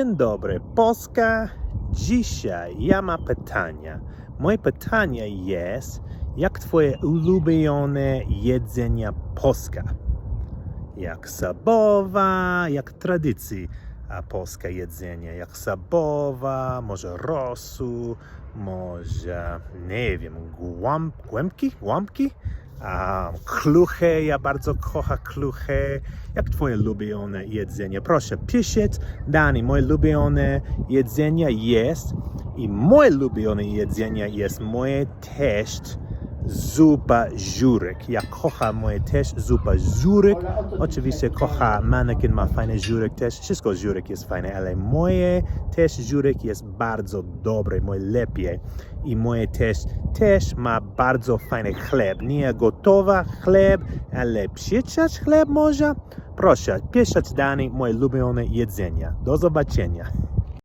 Dzień dobry, Polska. Dzisiaj ja mam pytania. Moje pytanie jest, jak twoje ulubione jedzenie Polska? Jak sabowa, jak tradycji a polskie jedzenie, jak sabowa, może rosu, może, nie wiem, głam, głębki? A, kluche, ja bardzo kocham kluche. Jak twoje ulubione jedzenie? Proszę, piszeć, Dani, moje ulubione jedzenie jest i moje ulubione jedzenie jest moje też zupa żurek. Ja kocham moje też zupa żurek. Oczywiście kocha manekin ma fajny żurek też. Wszystko żurek jest fajne, ale moje też żurek jest bardzo dobre, moje lepiej. I moje też też ma bardzo fajny chleb. Nie gotowa chleb, ale pieczać chleb może? Proszę, pieszać Dani moje ulubione jedzenie. Do zobaczenia.